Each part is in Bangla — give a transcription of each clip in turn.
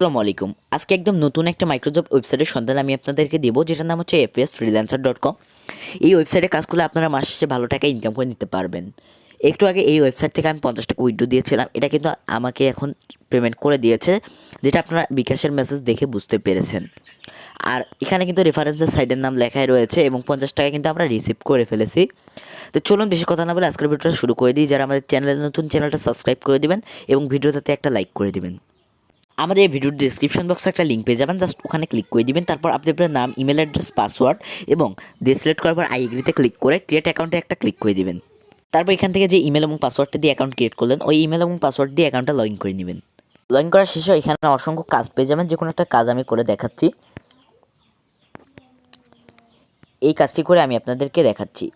আসসালামু আলাইকুম। আজকে একদম নতুন একটা মাইক্রোজব ওয়েবসাইটের সন্ধান আমি আপনাদেরকে দেবো, যেটার নাম হচ্ছে এফএস ফ্রিল্যান্সার ডট কম এই ওয়েবসাইটে কাজ করলে আপনারা মাস শেষে ভালো টাকা ইনকাম করে নিতে পারবেন। একটু আগে এই ওয়েবসাইট থেকে আমি পঞ্চাশ টাকা উইড্রো দিয়েছিলাম, এটা কিন্তু আমাকে এখন পেমেন্ট করে দিয়েছে, যেটা আপনারা বিকাশের মেসেজ দেখে বুঝতে পেরেছেন। আর এখানে কিন্তু রেফারেন্সের সাইডের নাম লেখাই রয়েছে এবং পঞ্চাশ টাকা কিন্তু আমরা রিসিভ করে ফেলেছি। তো চলুন বেশি কথা না বলে আজকের ভিডিওটা শুরু করে দিই, যারা আমাদের চ্যানেলে নতুন চ্যানেলটা সাবস্ক্রাইব করে দিবেন এবং ভিডিওটাতে একটা লাইক করে দিবেন। আমাদের এই ভিডিওর ডিসক্রিপশন বক্সে একটা লিঙ্ক পেয়ে যাবেন। জাস্ট ওখানে ক্লিক করে দিবেন। তারপর আপনি আপনার নাম ইমেল অ্যাড্রেস পাসওয়ার্ড এবং দিয়ে সিলেক্ট করার পর আই এগ্রিতে ক্লিক করে ক্রিয়েট অ্যাকাউন্টে একটা ক্লিক করে দিবেন। তারপর এখান থেকে যে ইমেল এবং পাসওয়ার্ডটা দিয়ে অ্যাকাউন্ট ক্রিয়েট করলেন, ওই ইমেল এবং পাসওয়ার্ড দিয়ে অ্যাকাউন্টটা লগ ইন করে নেবেন। লগ ইন করার শেষে এখানে অসংখ্য কাজ পেয়ে যাবেন। যে কোনো একটা কাজ আমি করে দেখাচ্ছি। এই কাজটি করে আমি আপনাদেরকে দেখাচ্ছি।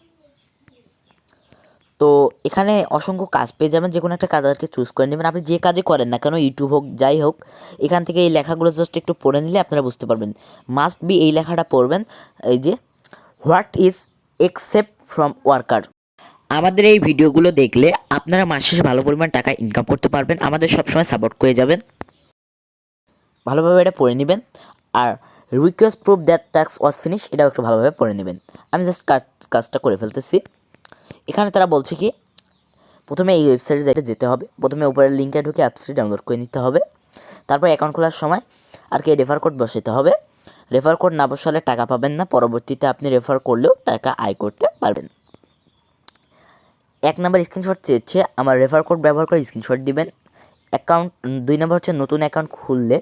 তো এখানে অসংখ্য কাজ পেয়ে যাবেন যে কোনো একটা কাজ আজকে চুজ করে নেবেন। আপনি যে কাজে করেন না কেন ইউটিউব হোক, যাই হোক, এখান থেকে এই লেখাগুলো জাস্ট একটু পড়ে নিলে আপনারা বুঝতে পারবেন। মাস্ট বি এই লেখাটা পড়বেন, এই যে what is except from worker আমাদের এই ভিডিওগুলো দেখলে আপনারা মাস ভালো পরিমাণ টাকা ইনকাম করতে পারবেন, আমাদের সবসময় সাপোর্ট করে যাবেন। ভালোভাবে এটা পড়ে নেবেন, আর request proof that tax was finish এটাও একটু ভালোভাবে পড়ে নেবেন। আমি জাস্ট কাজটা করে ফেলতেছি। এখানে তারা বলছে কি, প্রথমে এই ওয়েবসাইটে যেতে হবে। প্রথমে উপরের লিঙ্কে ঢুকে অ্যাপসটি ডাউনলোড করে নিতে হবে। তারপর অ্যাকাউন্ট খোলার সময় আর কি রেফার কোড বসাতে হবে। রেফার কোড না বসালে টাকা পাবেন না। পরবর্তীতে আপনি রেফার করলেও টাকা আয় করতে পারবেন। এক নম্বর স্ক্রিনশট চেয়েছে, আমার রেফার কোড ব্যবহার করে স্ক্রিনশট দিবেন। অ্যাকাউন্ট দুই নম্বর হচ্ছে নতুন অ্যাকাউন্ট খুললে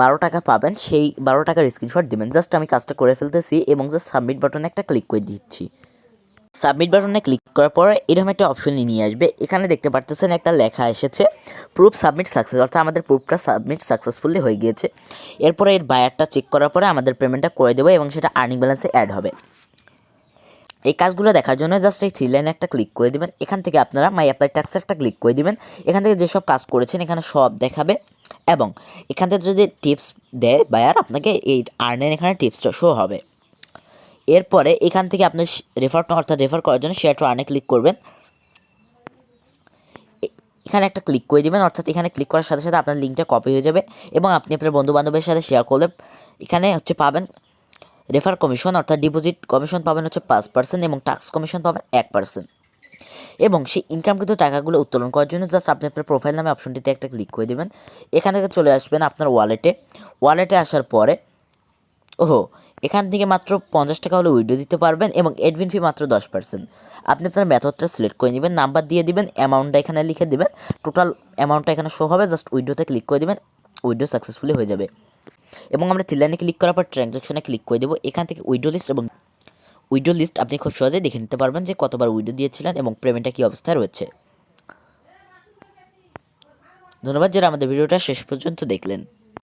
বারো টাকা পাবেন, সেই বারো টাকার স্ক্রিনশট দিবেন। জাস্ট আমি কাজটা করে ফেলতেছি এবং জাস্ট সাবমিট বাটনে একটা ক্লিক করে দিচ্ছি। সাবমিট বাটনে ক্লিক করার পর এরকম একটা অপশন নিয়ে আসবে। এখানে দেখতে পারতেছেন একটা লেখা এসেছে প্রুফ সাবমিট সাকসেস অর্থাৎ আমাদের প্রুফটা সাবমিট সাকসেসফুলি হয়ে গিয়েছে। এরপরে এর বায়ারটা চেক করার পরে আমাদের পেমেন্টটা করে দেবো এবং সেটা আর্নিং ব্যালেন্সে অ্যাড হবে। এই কাজগুলো দেখার জন্য জাস্ট এই থ্রি লাইনে একটা ক্লিক করে দিবেন। এখান থেকে আপনারা মাই অ্যাপ্লাই ট্যাক্স একটা ক্লিক করে দিবেন। এখান থেকে যেসব কাজ করেছেন এখানে সব দেখাবে এবং এখান থেকে যদি টিপস দেয় বায়ার আপনাকে এই আর্নের এখানে টিপসটা শো হবে। এরপরে এখান থেকে আপনি রেফার অর্থাৎ রেফার করার জন্য শেয়ার টু আর্নে ক্লিক করবেন। এখানে একটা ক্লিক করে দেবেন, অর্থাৎ এখানে ক্লিক করার সাথে সাথে আপনার লিঙ্কটা কপি হয়ে যাবে এবং আপনি আপনার বন্ধু বান্ধবের সাথে শেয়ার করলে এখানে হচ্ছে পাবেন রেফার কমিশন অর্থাৎ ডিপোজিট কমিশন পাবেন হচ্ছে পাঁচ পার্সেন্ট এবং টাক্স কমিশন পাবেন এক পার্সেন্ট এবং সেই ইনকামকৃত টাকাগুলো উত্তোলন করার জন্য জাস্ট আপনি আপনার প্রোফাইল নামে অপশনটিতে একটা ক্লিক করে দেবেন। এখান থেকে চলে আসবেন আপনার ওয়ালেটে ওয়ালেটে আসার পরে, ওহো এখান থেকে মাত্র পঞ্চাশ টাকা হলে উইড্রো দিতে পারবেন এবং এডমিন ফি মাত্র দশ পার্সেন্ট আপনি আপনার মেথডটা সিলেক্ট করে নেবেন নাম্বার দিয়ে দিবেন অ্যামাউন্টটা এখানে লিখে দেবেন। টোটাল অ্যামাউন্টটা এখানে শো হবে জাস্ট উইড্রোতে ক্লিক করে দেবেন উইড্রো সাকসেসফুলি হয়ে যাবে। এবং আমরা থ্রি লাইনে ক্লিক করার পর ট্রানজ্যাকশনে ক্লিক করে দেবো। এখান থেকে উইড্রো লিস্ট এবং উইড্রো লিস্ট আপনি খুব সহজেই দেখে নিতে পারবেন যে কতবার উইড্রো দিয়েছিলেন এবং পেমেন্টটা কী অবস্থায় রয়েছে। ধন্যবাদ যারা আমাদের ভিডিওটা শেষ পর্যন্ত দেখলেন।